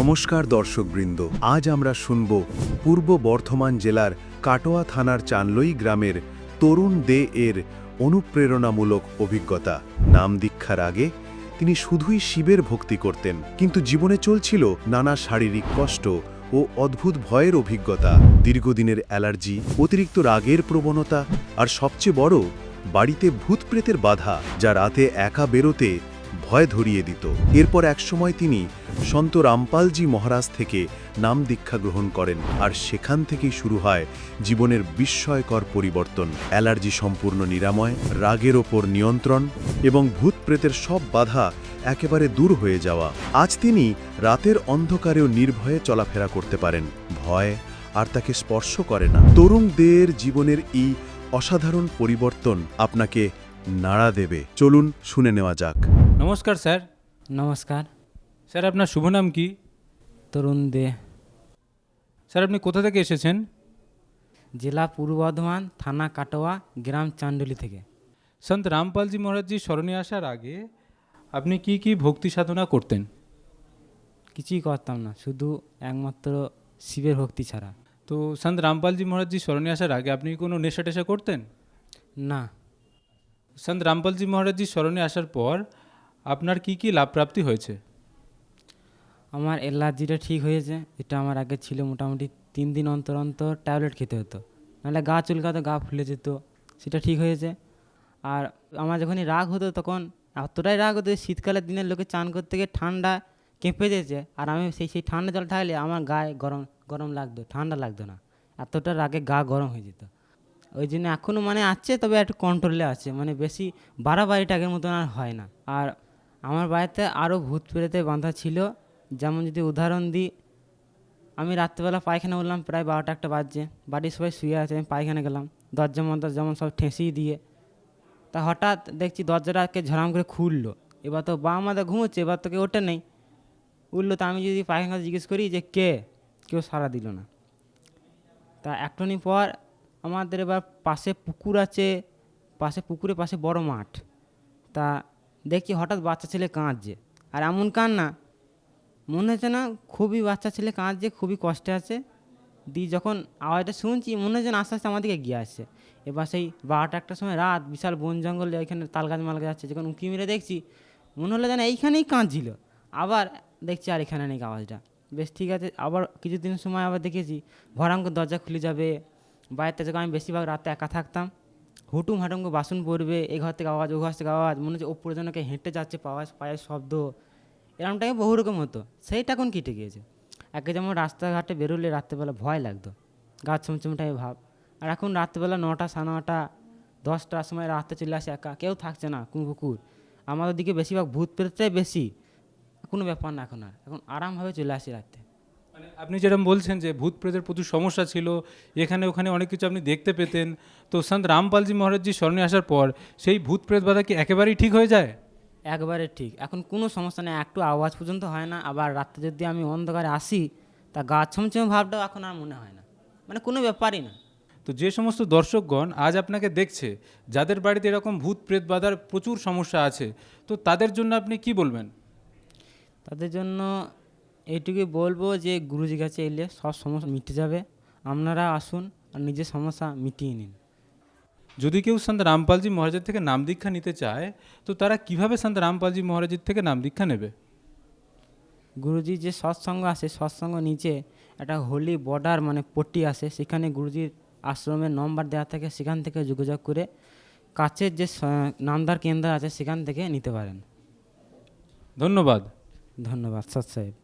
নমস্কার দর্শকবৃন্দ, আজ আমরা শুনব পূর্ব বর্ধমান জেলার কাটোয়া থানার চানলই গ্রামের তরুণ দে এর অনুপ্রেরণামূলক অভিজ্ঞতা। নাম দীক্ষার আগে তিনি শুধুই শিবের ভক্তি করতেন, কিন্তু জীবনে চলছিল নানা শারীরিক কষ্ট ও অদ্ভুত ভয়ের অভিজ্ঞতা। দীর্ঘদিনের অ্যালার্জি, অতিরিক্ত রাগের প্রবণতা আর সবচেয়ে বড়, বাড়িতে ভূতপ্রেতের বাধা, যা রাতে একা বেরোতে ভয় ধরিয়ে দিত। এরপর একসময় তিনি সন্ত রামপালজি মহারাজ থেকে নাম দীক্ষা গ্রহণ করেন আর সেখান থেকেই শুরু হয় জীবনের বিস্ময়কর পরিবর্তন, অ্যালার্জি সম্পূর্ণ নিরাময়, রাগের ওপর নিয়ন্ত্রণ এবং ভূত প্রেতের সব বাধা একেবারে দূর হয়ে যাওয়া। আজ তিনি রাতের অন্ধকারেও নির্ভয়ে চলাফেরা করতে পারেন। ভয় আর তাকে স্পর্শ করে না। তরুণ দের জীবনের এই অসাধারণ পরিবর্তন আপনাকে নাড়া দেবে। চলুন শুনে নেওয়া যাক। নমস্কার স্যার। নমস্কার। স্যার আপনার শুভ নাম কি? তরুণ দে। স্যার আপনি কোথা থেকে এসেছেন? জেলা পূর্ব বর্ধমান থানা কাটোয়া গ্রাম চান্ডলি থেকে। সন্ত রামপালজি মহারাজজি স্মরণে আসার আগে আপনি কি কি ভক্তি সাধনা করতেন? কিছুই করতাম না শুধু একমাত্র শিবের ভক্তি ছাড়া। তো সন্ত রামপালজি মহারাজজি স্মরণে আসার আগে আপনি কোনো নেশা টেশা করতেন? না। সন্ত রামপালজি মহারাজজি স্মরণে আসার পর আপনার কি কি লাভ প্রাপ্তি হয়েছে? আমার অ্যালার্জিটা ঠিক হয়েছে, এটা আমার আগে ছিল মোটামুটি তিন দিন অন্তর অন্তর ট্যাবলেট খেতে হতো। নাহলে গা চুলকাতো, গা ফুলে যেত, সেটা ঠিক হয়েছে। আর আমার যখনই রাগ হতো তখন এতটাই রাগ হতো শীতকালের দিনের লোকে চান করতে গিয়ে ঠান্ডা কেঁপে যেছে আর আমি সেই সেই ঠান্ডা জল থাকলে আমার গায়ে গরম গরম লাগতো, ঠান্ডা লাগতো না। এতটা রাগে গা গরম হয়ে যেত। ওই জন্য এখনও মানে আছে, তবে একটু কন্ট্রোলে আছে। মানে বেশি বাড়াবাড়ি টাকের মতন আর হয় না। আর আমার বাড়িতে আরও ভূত প্রেতে বাঁধা ছিল। যেমন যদি উদাহরণ দিই, আমি রাত্রেবেলা পায়খানা উঠলাম প্রায় বারোটা একটা বাজছে। বাড়ির সবাই শুয়ে আছে, আমি পায়খানা গেলাম দরজা মধ্যে যেমন সব ঠেসিয়ে দিয়ে। তা হঠাৎ দেখছি দরজাটাকে ঝরাম করে খুললো। এবার তো বা আমাদের ঘুমোচ্ছে, এবার তো কেউ ওঠে নেই। উঠল তো আমি যদি পায়খানা জিজ্ঞেস করি যে কে? কেউ সাড়া দিল না। তা একটুনি পর আমাদের এবার পাশে পুকুর আছে, পাশে পুকুরের পাশে বড় মাঠ। তা দেখছি হঠাৎ বাচ্চা ছেলে কাঁদছে। আর এমন কান্না, মনে হচ্ছে না খুবই বাচ্চা ছেলে কাঁদছে, খুবই কষ্টে আছে। দিয়ে যখন আওয়াজটা শুনছি, মনে হচ্ছে আস্তে আস্তে আমাদেরকে গিয়ে আসছে। এবার সেই বারোটা একটার সময় রাত, বিশাল বন জঙ্গলে এখানে তাল গাছ মাল গাছ আছে, যখন উঁকি মেরে দেখছি, মনে হলো যেন এইখানেই কাঁদছিল। আবার দেখছি আর এখানে নেই আওয়াজটা। বেশ ঠিক আছে, আবার কিছুদিন সময় আবার দেখেছি করে দরজা খুলে যাবে। বাড়িতে যখন আমি বেশিরভাগ রাতে একা থাকতাম হুটুম হাটুম করে বাসন পড়বে এ ঘর থেকে আওয়াজ, ও ঘর থেকে আওয়াজ, মনে হচ্ছে ওপরে জনকে হেঁটে যাচ্ছে, পাওয়া পায়ের শব্দ। এরকমটাকে বহু রকম হতো। সেইটা এখন কেটে গিয়েছে আগে যেমন রাস্তাঘাটে বেরোলে রাত্রেবেলা ভয় লাগতো। গাছ চমচমটাই ভাব। আর এখন রাত্রেবেলা নটা সাড়ে নটা, দশটার সময় রাতে চলে আসে একা। কেউ থাকছে না কুকুর কুকুর আমাদের দিকে বেশিরভাগ ভূত প্রেতটাই বেশি। কোনো ব্যাপার না এখন আর। এখন আরামভাবে চলে আসি রাতে মানে আপনি যেরকম বলছেন যে ভূত প্রেতের প্রচুর সমস্যা ছিল এখানে ওখানে অনেক কিছু আপনি দেখতে পেতেন। তো সন্ত রামপালজি মহারাজজি স্মরণে আসার পর সেই ভূত প্রেত বাধা কি একেবারেই ঠিক হয়ে যায়? একবারে ঠিক। এখন কোনো সমস্যা নেই একটু আওয়াজ পর্যন্ত হয় না আবার রাত্রে যদি আমি অন্ধকারে আসি তা গা ছমছমে ভাবটাও এখন আর মনে হয় না। মানে কোনো ব্যাপারই না। তো যে সমস্ত দর্শকগণ আজ আপনাকে দেখছে যাদের বাড়িতে এরকম ভূত প্রেত বাধার প্রচুর সমস্যা আছে তো তাদের জন্য আপনি কি বলবেন? তাদের জন্য এইটুকুই বলব যে গুরুজির কাছে এলে সব সমস্যা মিটে যাবে। আপনারা আসুন আর নিজের সমস্যা মিটিয়ে নিন। যদি কেউ সন্ত রামপালজি মহারাজের থেকে নাম দীক্ষা নিতে চায় তো তারা কীভাবে সন্ত রামপালজি মহারাজের থেকে নাম দীক্ষা নেবে? গুরুজির যে সৎসঙ্গ আছে সৎসঙ্গ নিচে একটা হোলি বর্ডার মানে পট্টি আছে সেখানে গুরুজির আশ্রমের নম্বর দেওয়া থাকে সেখান থেকে যোগাযোগ করে কাছের যে নামদার কেন্দ্র আছে সেখান থেকে নিতে পারেন। ধন্যবাদ। ধন্যবাদ সৎ সাহেব